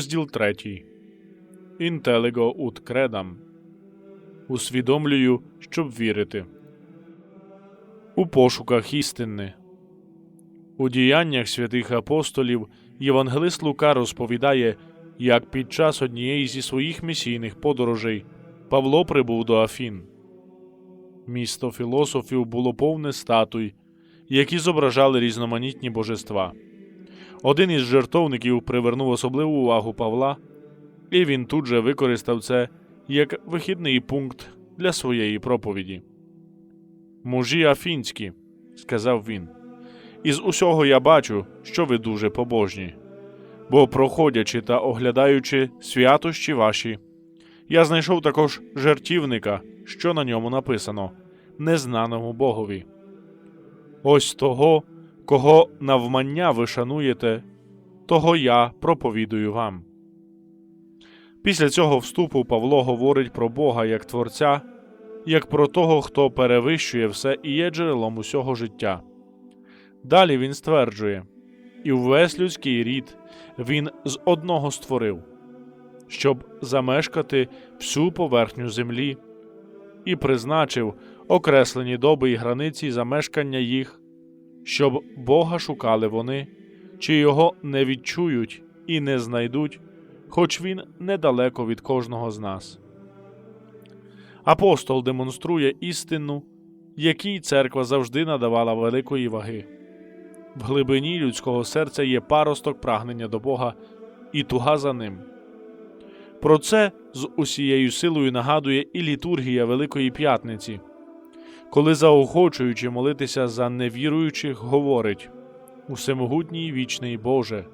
Розділ 3. Інтелего ут кредам. Усвідомлюю, щоб вірити. У пошуках істини. У діяннях святих апостолів Євангелист Лука розповідає, як під час однієї зі своїх місійних подорожей Павло прибув до Афін. Місто філософів було повне статуй, які зображали різноманітні божества. Один із жертовників привернув особливу увагу Павла, і він тут же використав це як вихідний пункт для своєї проповіді. Мужі афінські, сказав він, із усього я бачу, що ви дуже побожні. Бо, проходячи та оглядаючи святощі ваші, я знайшов також жертівника, що на ньому написано незнаному Богові. Ось того, кого навмання ви шануєте, того я проповідую вам. Після цього вступу Павло говорить про Бога як Творця, як про того, хто перевищує все і є джерелом усього життя. Далі він стверджує і увесь людський рід він з одного створив, щоб замешкати всю поверхню землі, і призначив окреслені доби і границі замешкання їх, щоб Бога шукали вони, чи його не відчують і не знайдуть, хоч він недалеко від кожного з нас. Апостол демонструє істину, якій церква завжди надавала великої ваги. В глибині людського серця є паросток прагнення до Бога і туга за ним. Про це з усією силою нагадує і літургія Великої П'ятниці, коли, заохочуючи молитися за невіруючих, говорить Усемогутній вічний Боже,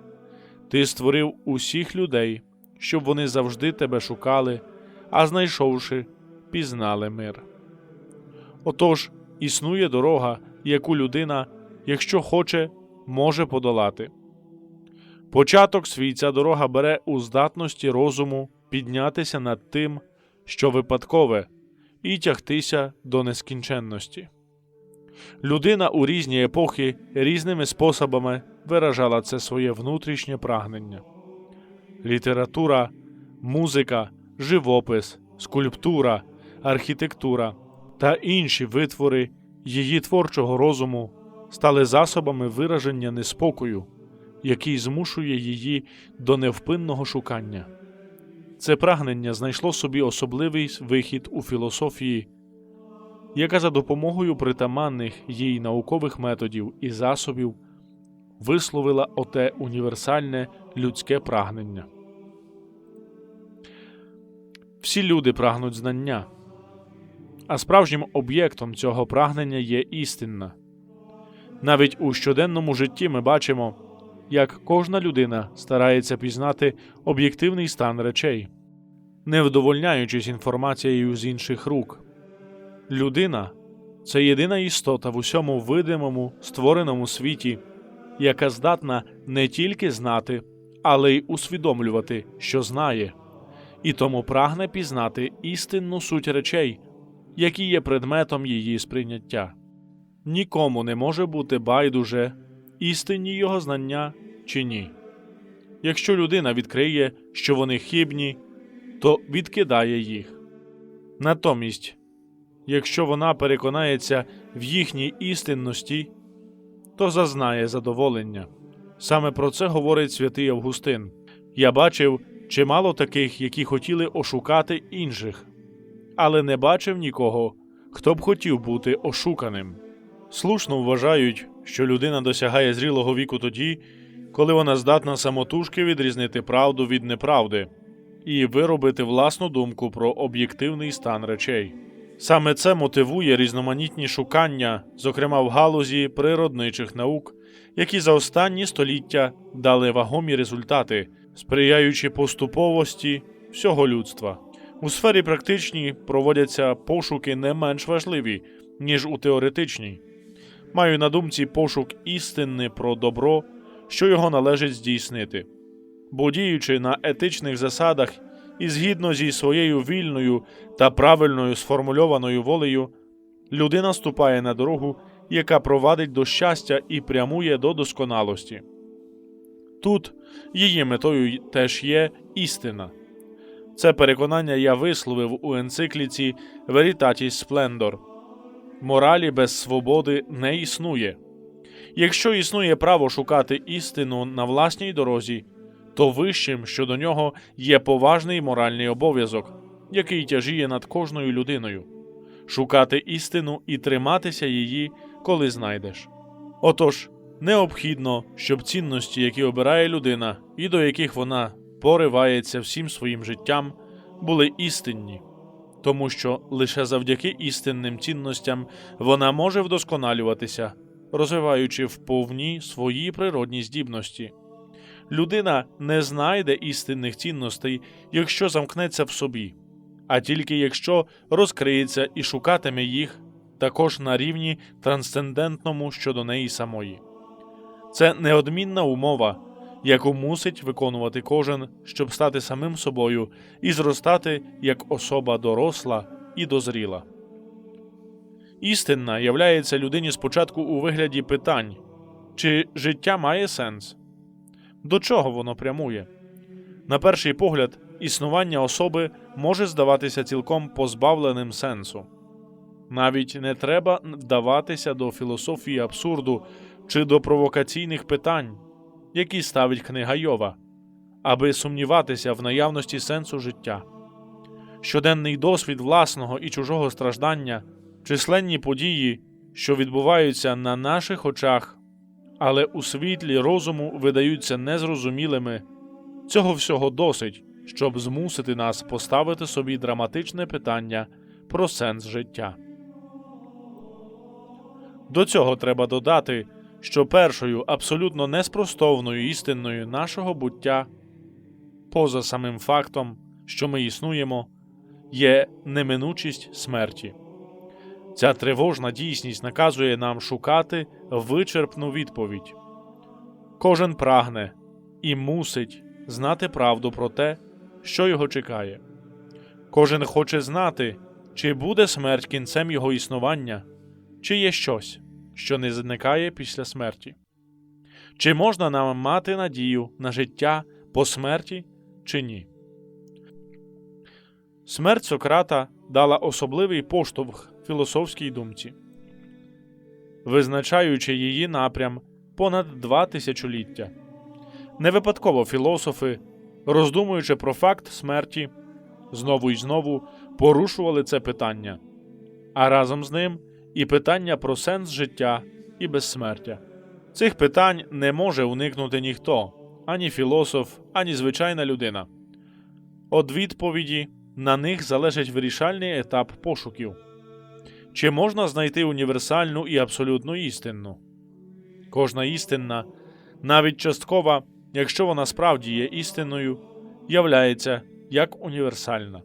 Ти створив усіх людей, щоб вони завжди тебе шукали, а знайшовши, пізнали мир. Отож, існує дорога, яку людина, якщо хоче, може подолати. Початок свій ця дорога бере у здатності розуму піднятися над тим, що випадкове, і тягтися до нескінченності. Людина у різні епохи різними способами виражала це своє внутрішнє прагнення. Література, музика, живопис, скульптура, архітектура та інші витвори її творчого розуму стали засобами вираження неспокою, який змушує її до невпинного шукання. Це прагнення знайшло собі особливий вихід у філософії, яка за допомогою притаманних їй наукових методів і засобів висловила оте універсальне людське прагнення. Всі люди прагнуть знання, а справжнім об'єктом цього прагнення є істинна. Навіть у щоденному житті ми бачимо, як кожна людина старається пізнати об'єктивний стан речей, не вдовольняючись інформацією з інших рук. Людина це єдина істота в усьому видимому, створеному світі, яка здатна не тільки знати, але й усвідомлювати, що знає, і тому прагне пізнати істинну суть речей, які є предметом її сприйняття. Нікому не може бути байдуже істинні його знання чи ні. Якщо людина відкриє, що вони хибні, то відкидає їх. Натомість, якщо вона переконається в їхній істинності, то зазнає задоволення. Саме про це говорить святий Августин. Я бачив чимало таких, які хотіли ошукати інших, але не бачив нікого, хто б хотів бути ошуканим. Слушно вважають, що людина досягає зрілого віку тоді, коли вона здатна самотужки відрізнити правду від неправди і виробити власну думку про об'єктивний стан речей. Саме це мотивує різноманітні шукання, зокрема в галузі природничих наук, які за останні століття дали вагомі результати, сприяючи поступовості всього людства. У сфері практичній проводяться пошуки не менш важливі, ніж у теоретичній. Маю на думці пошук істини про добро, що його належить здійснити. Бо діючи на етичних засадах і згідно зі своєю вільною та правильною сформульованою волею, людина ступає на дорогу, яка провадить до щастя і прямує до досконалості. Тут її метою теж є істина. Це переконання я висловив у енцикліці Veritatis Splendor. Моралі без свободи не існує. Якщо існує право шукати істину на власній дорозі, то вищим щодо нього є поважний моральний обов'язок, який тяжіє над кожною людиною шукати істину і триматися її, коли знайдеш. Отож, необхідно, щоб цінності, які обирає людина, і до яких вона поривається всім своїм життям, були істинні, тому що лише завдяки істинним цінностям вона може вдосконалюватися, розвиваючи вповні свої природні здібності. Людина не знайде істинних цінностей, якщо замкнеться в собі, а тільки якщо розкриється і шукатиме їх також на рівні трансцендентному щодо неї самої. Це неодмінна умова, яку мусить виконувати кожен, щоб стати самим собою і зростати як особа доросла і дозріла. Істинна являється людині спочатку у вигляді питань чи життя має сенс, до чого воно прямує. На перший погляд, існування особи може здаватися цілком позбавленим сенсу. Навіть не треба вдаватися до філософії абсурду чи до провокаційних питань, які ставить книга Йова, аби сумніватися в наявності сенсу життя. Щоденний досвід власного і чужого страждання, численні події, що відбуваються на наших очах, але у світлі розуму видаються незрозумілими, цього всього досить, щоб змусити нас поставити собі драматичне питання про сенс життя. До цього треба додати, що першою абсолютно неспростовною істинною нашого буття, поза самим фактом, що ми існуємо, є неминучість смерті. Ця тривожна дійсність наказує нам шукати вичерпну відповідь. Кожен прагне і мусить знати правду про те, що його чекає. Кожен хоче знати, чи буде смерть кінцем його існування, чи є щось, що не зникає після смерті. Чи можна нам мати надію на життя по смерті, чи ні? Смерть Сократа дала особливий поштовх філософській думці, визначаючи її напрям понад два тисячоліття. Не випадково філософи, роздумуючи про факт смерті, знову і знову порушували це питання, а разом з ним і питання про сенс життя і безсмертя. Цих питань не може уникнути ніхто, ані філософ, ані звичайна людина. От відповіді на них залежить вирішальний етап пошуків. Чи можна знайти універсальну і абсолютну істину? Кожна істинна, навіть часткова, якщо вона справді є істинною, являється як універсальна.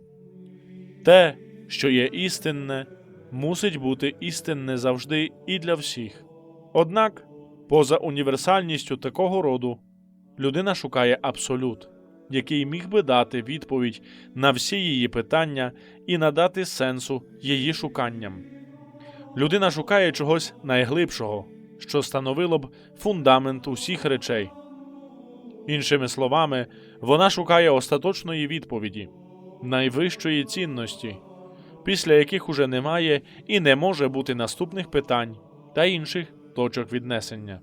Те, що є істинне, мусить бути істинне завжди і для всіх. Однак, поза універсальністю такого роду, людина шукає абсолют, який міг би дати відповідь на всі її питання і надати сенсу її шуканням. Людина шукає чогось найглибшого, що становило б фундамент усіх речей. Іншими словами, вона шукає остаточної відповіді, найвищої цінності, після яких уже немає і не може бути наступних питань та інших точок віднесення.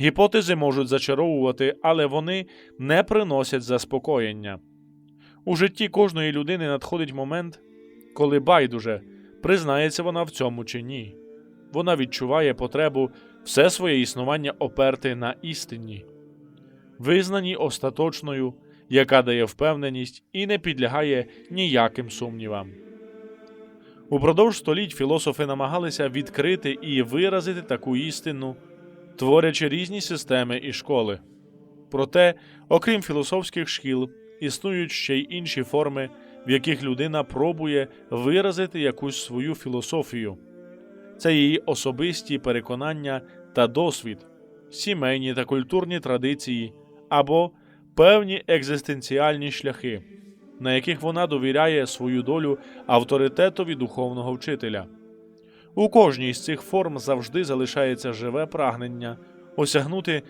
Гіпотези можуть зачаровувати, але вони не приносять заспокоєння. У житті кожної людини надходить момент, коли байдуже признається вона в цьому чи ні. Вона відчуває потребу все своє існування оперти на істині, визнаній остаточною, яка дає впевненість і не підлягає ніяким сумнівам. Упродовж століть філософи намагалися відкрити і виразити таку істину, творячи різні системи і школи. Проте, окрім філософських шкіл, існують ще й інші форми, в яких людина пробує виразити якусь свою філософію. Це її особисті переконання та досвід, сімейні та культурні традиції або певні екзистенціальні шляхи, на яких вона довіряє свою долю авторитетові духовного вчителя. У кожній з цих форм завжди залишається живе прагнення осягнути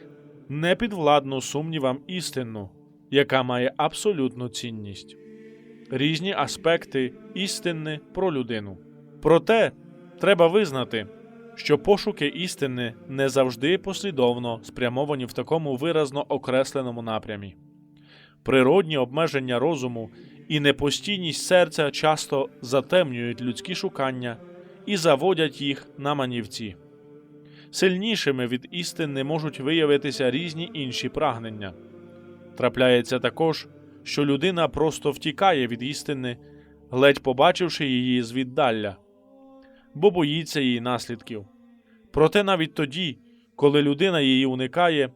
непідвладну сумнівам істину, яка має абсолютну цінність, різні аспекти істини про людину. Проте треба визнати, що пошуки істини не завжди послідовно спрямовані в такому виразно окресленому напрямі. Природні обмеження розуму і непостійність серця часто затемнюють людські шукання і заводять їх на манівці. Сильнішими від істини можуть виявитися різні інші прагнення. Трапляється також, що людина просто втікає від істини, ледь побачивши її звіддалля, бо боїться її наслідків. Проте навіть тоді, коли людина її уникає,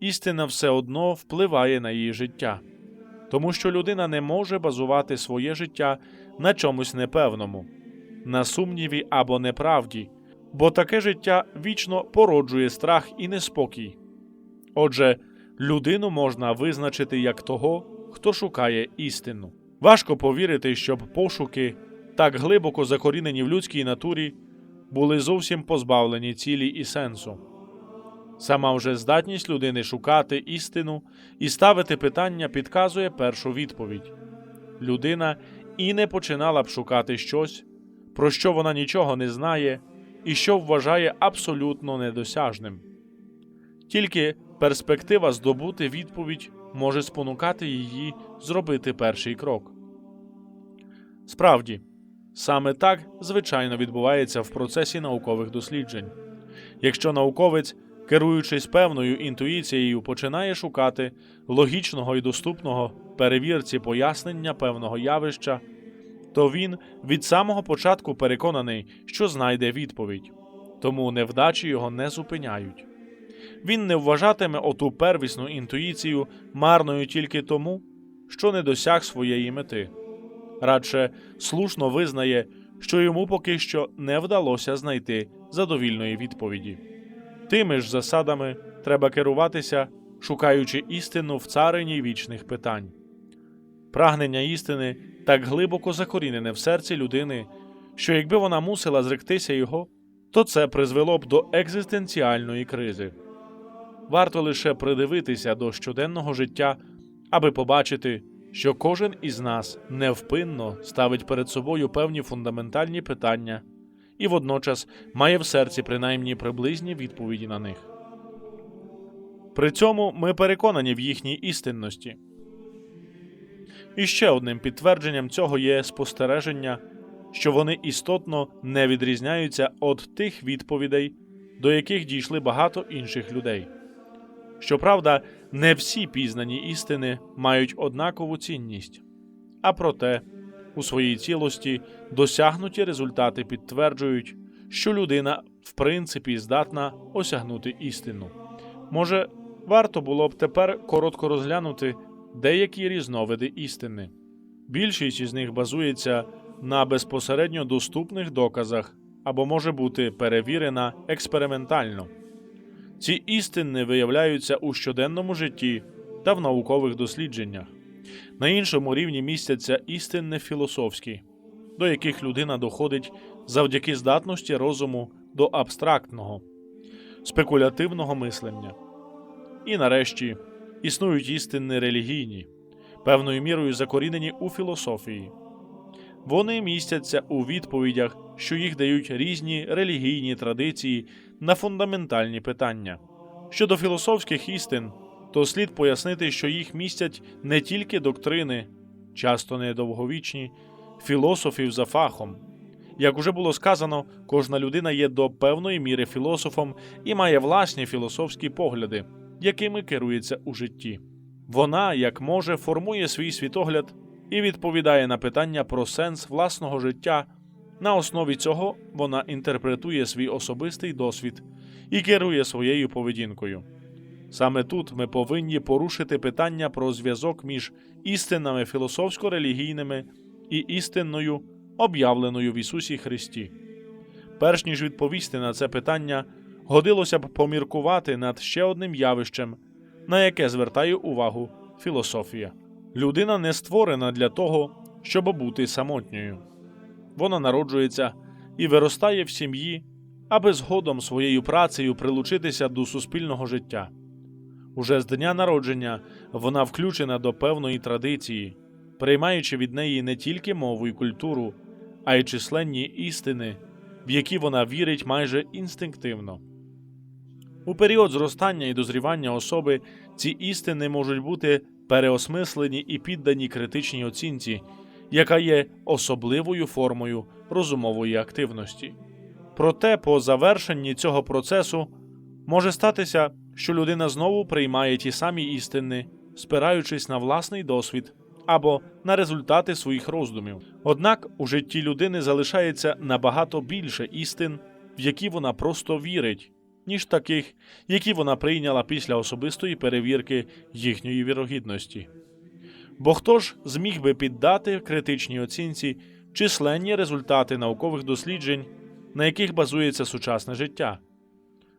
істина все одно впливає на її життя, тому що людина не може базувати своє життя на чомусь непевному, на сумніві або неправді, бо таке життя вічно породжує страх і неспокій. Отже, людину можна визначити як того, хто шукає істину. Важко повірити, щоб пошуки, так глибоко закорінені в людській натурі, були зовсім позбавлені цілі і сенсу. Сама вже здатність людини шукати істину і ставити питання підказує першу відповідь. Людина і не починала б шукати щось, про що вона нічого не знає і що вважає абсолютно недосяжним. Тільки перспектива здобути відповідь може спонукати її зробити перший крок. Справді, саме так звичайно відбувається в процесі наукових досліджень. Якщо науковець, керуючись певною інтуїцією, починає шукати логічного і доступного перевірці пояснення певного явища, то він від самого початку переконаний, що знайде відповідь, тому невдачі його не зупиняють. Він не вважатиме оту первісну інтуїцію марною тільки тому, що не досяг своєї мети, радше слушно визнає, що йому поки що не вдалося знайти задовільної відповіді. Тими ж засадами треба керуватися, шукаючи істину в царині вічних питань. Прагнення істини так глибоко закорінене в серці людини, що якби вона мусила зректися його, то це призвело б до екзистенціальної кризи. Варто лише придивитися до щоденного життя, аби побачити, що кожен із нас невпинно ставить перед собою певні фундаментальні питання і водночас має в серці принаймні приблизні відповіді на них. При цьому ми переконані в їхній істинності. І ще одним підтвердженням цього є спостереження, що вони істотно не відрізняються від тих відповідей, до яких дійшли багато інших людей. Щоправда, не всі пізнані істини мають однакову цінність, а проте, у своїй цілості досягнуті результати підтверджують, що людина в принципі здатна осягнути істину. Може, варто було б тепер коротко розглянути деякі різновиди істини. Більшість із них базується на безпосередньо доступних доказах або може бути перевірена експериментально. Ці істини виявляються у щоденному житті та в наукових дослідженнях. На іншому рівні містяться істинне філософські, до яких людина доходить завдяки здатності розуму до абстрактного, спекулятивного мислення. І нарешті існують істини релігійні, певною мірою закорінені у філософії. Вони містяться у відповідях, що їх дають різні релігійні традиції на фундаментальні питання. Щодо філософських істин, то слід пояснити, що їх містять не тільки доктрини, часто недовговічні, філософів за фахом. Як уже було сказано, кожна людина є до певної міри філософом і має власні філософські погляди, якими керується у житті. Вона, як може, формує свій світогляд і відповідає на питання про сенс власного життя. На основі цього вона інтерпретує свій особистий досвід і керує своєю поведінкою. Саме тут ми повинні порушити питання про зв'язок між істинами філософсько-релігійними і істинною, об'явленою в Ісусі Христі. Перш ніж відповісти на це питання, годилося б поміркувати над ще одним явищем, на яке звертає увагу філософія. Людина не створена для того, щоб бути самотньою. Вона народжується і виростає в сім'ї, аби згодом своєю працею прилучитися до суспільного життя. Уже з дня народження вона включена до певної традиції, приймаючи від неї не тільки мову і культуру, а й численні істини, в які вона вірить майже інстинктивно. У період зростання і дозрівання особи ці істини можуть бути переосмислені і піддані критичній оцінці, яка є особливою формою розумової активності. Проте, по завершенні цього процесу може статися, що людина знову приймає ті самі істини, спираючись на власний досвід або на результати своїх роздумів. Однак у житті людини залишається набагато більше істин, в які вона просто вірить, ніж таких, які вона прийняла після особистої перевірки їхньої вірогідності. Бо хто ж зміг би піддати критичній оцінці численні результати наукових досліджень, на яких базується сучасне життя?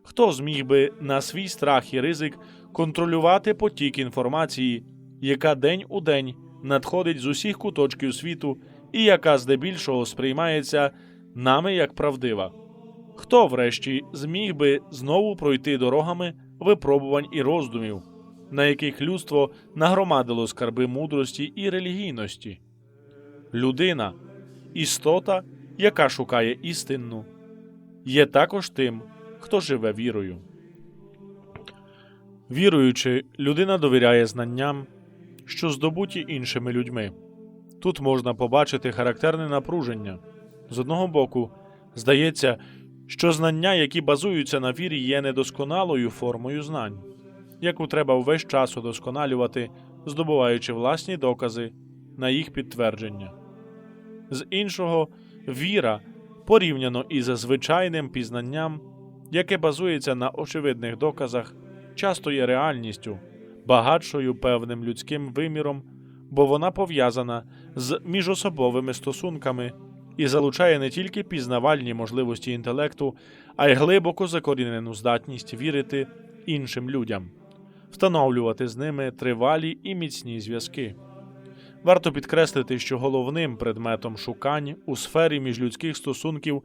Хто зміг би на свій страх і ризик контролювати потік інформації, яка день у день надходить з усіх куточків світу і яка здебільшого сприймається нами як правдива? Хто, врешті, зміг би знову пройти дорогами випробувань і роздумів, на яких людство нагромадило скарби мудрості і релігійності? Людина, істота, яка шукає істинну, є також тим, хто живе вірою. Віруючи, людина довіряє знанням, що здобуті іншими людьми. Тут можна побачити характерне напруження. З одного боку, здається, що знання, які базуються на вірі, є недосконалою формою знань, яку треба увесь час удосконалювати, здобуваючи власні докази на їх підтвердження. З іншого, віра, порівняно із звичайним пізнанням, яке базується на очевидних доказах, часто є реальністю, багатшою певним людським виміром, бо вона пов'язана з міжособовими стосунками і залучає не тільки пізнавальні можливості інтелекту, а й глибоко закорінену здатність вірити іншим людям, встановлювати з ними тривалі і міцні зв'язки. Варто підкреслити, що головним предметом шукань у сфері міжлюдських стосунків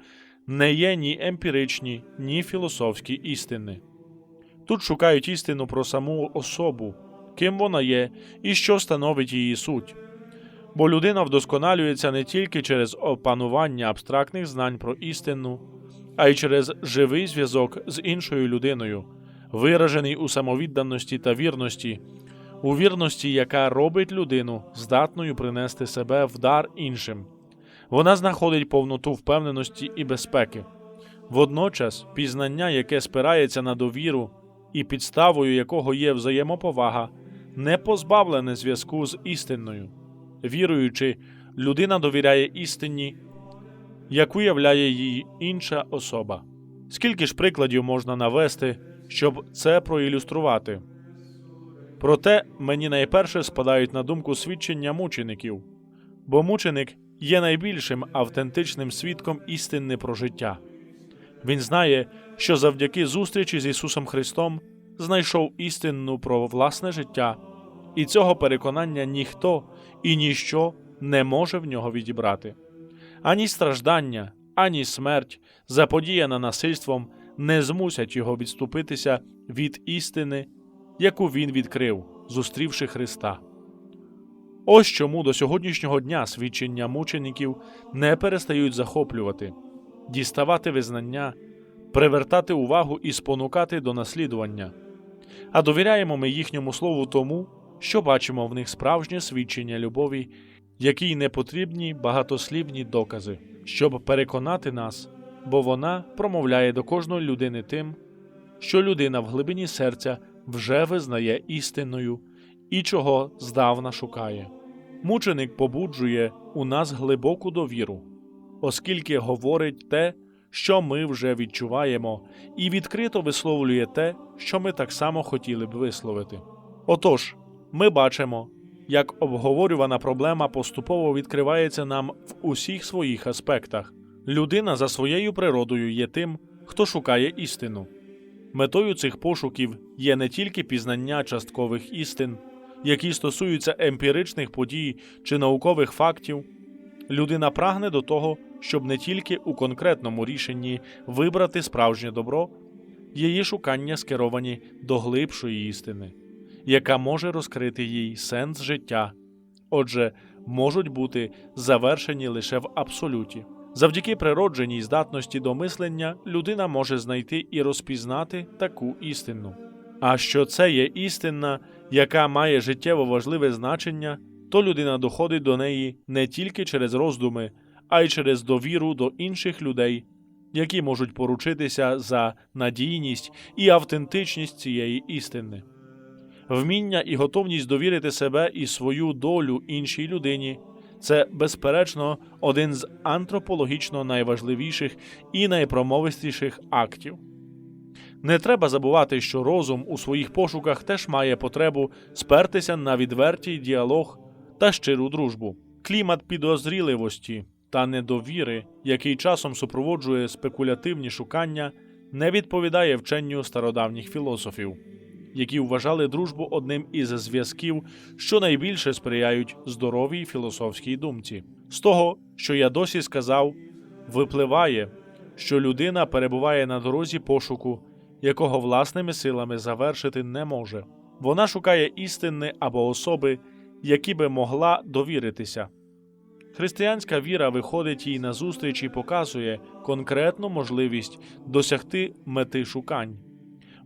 не є ні емпіричні, ні філософські істини. Тут шукають істину про саму особу, ким вона є і що становить її суть. Бо людина вдосконалюється не тільки через опанування абстрактних знань про істину, а й через живий зв'язок з іншою людиною, виражений у самовідданості та вірності, у вірності, яка робить людину здатною принести себе в дар іншим. Вона знаходить повноту впевненості і безпеки. Водночас, пізнання, яке спирається на довіру і підставою якого є взаємоповага, не позбавлене зв'язку з істинною. Віруючи, людина довіряє істині, яку являє їй інша особа. Скільки ж прикладів можна навести, щоб це проілюструвати? Проте мені найперше спадають на думку свідчення мучеників, бо мученик є найбільшим автентичним свідком істини про життя. Він знає, що завдяки зустрічі з Ісусом Христом знайшов істину про власне життя, і цього переконання ніхто і ніщо не може в нього відібрати. Ані страждання, ані смерть, заподіяна насильством, не змусять його відступитися від істини, яку він відкрив, зустрівши Христа. Ось чому до сьогоднішнього дня свідчення мучеників не перестають захоплювати, діставати визнання, привертати увагу і спонукати до наслідування. А довіряємо ми їхньому слову тому, що бачимо в них справжнє свідчення любові, якій не потрібні багатослівні докази, щоб переконати нас, бо вона промовляє до кожної людини тим, що людина в глибині серця вже визнає істинною і чого здавна шукає. Мученик побуджує у нас глибоку довіру, оскільки говорить те, що ми вже відчуваємо, і відкрито висловлює те, що ми так само хотіли б висловити. Отож, ми бачимо, як обговорювана проблема поступово відкривається нам в усіх своїх аспектах. Людина за своєю природою є тим, хто шукає істину. Метою цих пошуків є не тільки пізнання часткових істин, які стосуються емпіричних подій чи наукових фактів. Людина прагне до того, щоб не тільки у конкретному рішенні вибрати справжнє добро, її шукання скеровані до глибшої істини. яка може розкрити їй сенс життя. Отже, можуть бути завершені лише в абсолюті. Завдяки природженій здатності до мислення людина може знайти і розпізнати таку істину. А що це є істина, яка має життєво важливе значення, то людина доходить до неї не тільки через роздуми, а й через довіру до інших людей, які можуть поручитися за надійність і автентичність цієї істини. Вміння і готовність довірити себе і свою долю іншій людині це, безперечно, один з антропологічно найважливіших і найпромовистіших актів. Не треба забувати, що розум у своїх пошуках теж має потребу спертися на відвертій діалог та щиру дружбу. Клімат підозріливості та недовіри, який часом супроводжує спекулятивні шукання, не відповідає вченню стародавніх філософів, які вважали дружбу одним із зв'язків, що найбільше сприяють здоровій філософській думці. З того, що я досі сказав, випливає, що людина перебуває на дорозі пошуку, якого власними силами завершити не може. Вона шукає істини або особи, які би могла довіритися. Християнська віра виходить їй назустріч і показує конкретну можливість досягти мети шукань,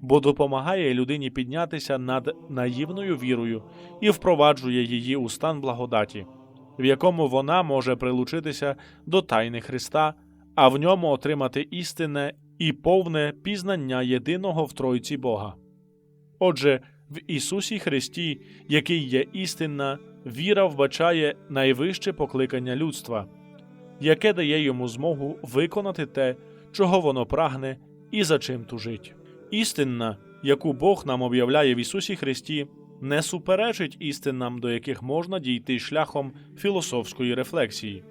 бо допомагає людині піднятися над наївною вірою і впроваджує її у стан благодаті, в якому вона може прилучитися до тайни Христа, а в ньому отримати істинне і повне пізнання єдиного в Тройці Бога. Отже, в Ісусі Христі, який є істинна, віра вбачає найвище покликання людства, яке дає йому змогу виконати те, чого воно прагне і за чим тужить. Істинна, яку Бог нам об'являє в Ісусі Христі, не суперечить істинам, до яких можна дійти шляхом філософської рефлексії.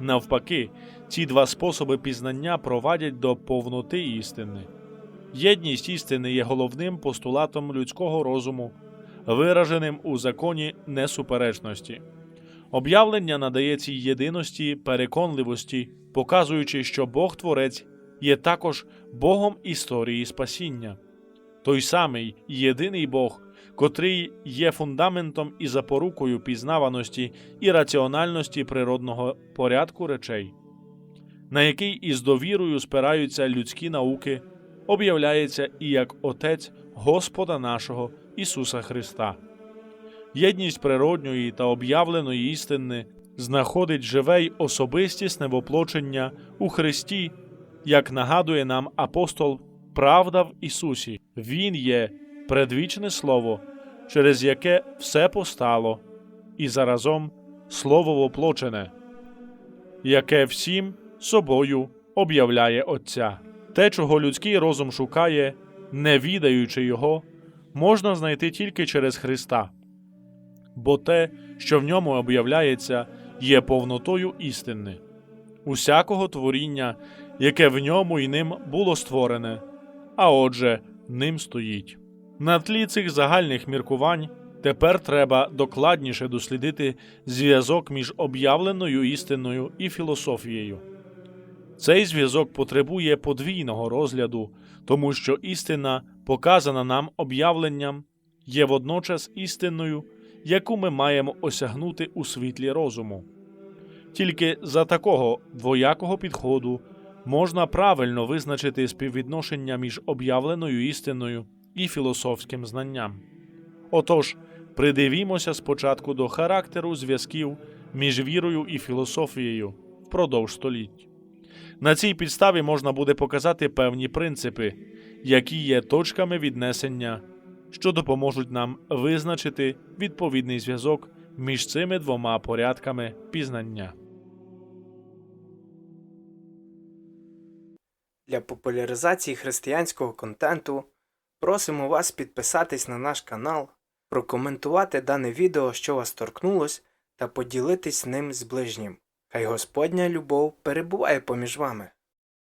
Навпаки, ці два способи пізнання провадять до повноти істини. Єдність істини є головним постулатом людського розуму, вираженим у законі несуперечності. Об'явлення надає цій єдиності переконливості, показуючи, що Бог Творець є також Богом історії спасіння, той самий єдиний Бог, котрий є фундаментом і запорукою пізнаваності і раціональності природного порядку речей, на який із довірою спираються людські науки об'являється і як Отець Господа нашого Ісуса Христа. Єдність природньої та об'явленої істини знаходить живе й особистісне воплочення у Христі, як нагадує нам апостол Правда в Ісусі. Він є предвічне Слово, через яке все постало, і заразом Слово воплочене, яке всім собою об'являє Отця. Те, чого людський розум шукає, не відаючи його, можна знайти тільки через Христа, бо те, що в ньому об'являється, є повнотою істини, усякого творіння, яке в ньому і ним було створене, а отже, ним стоїть. На тлі цих загальних міркувань тепер треба докладніше дослідити зв'язок між об'явленою істиною і філософією. Цей зв'язок потребує подвійного розгляду, тому що істина, показана нам об'явленням, є водночас істиною, яку ми маємо осягнути у світлі розуму. Тільки за такого двоякого підходу можна правильно визначити співвідношення між об'явленою істиною і філософським знанням. Отож, придивімося спочатку до характеру зв'язків між вірою і філософією впродовж століть. На цій підставі можна буде показати певні принципи, які є точками віднесення, що допоможуть нам визначити відповідний зв'язок між цими двома порядками пізнання. Для популяризації християнського контенту просимо вас підписатись на наш канал, прокоментувати дане відео, що вас торкнулось, та поділитись ним з ближнім. Хай Господня любов перебуває поміж вами.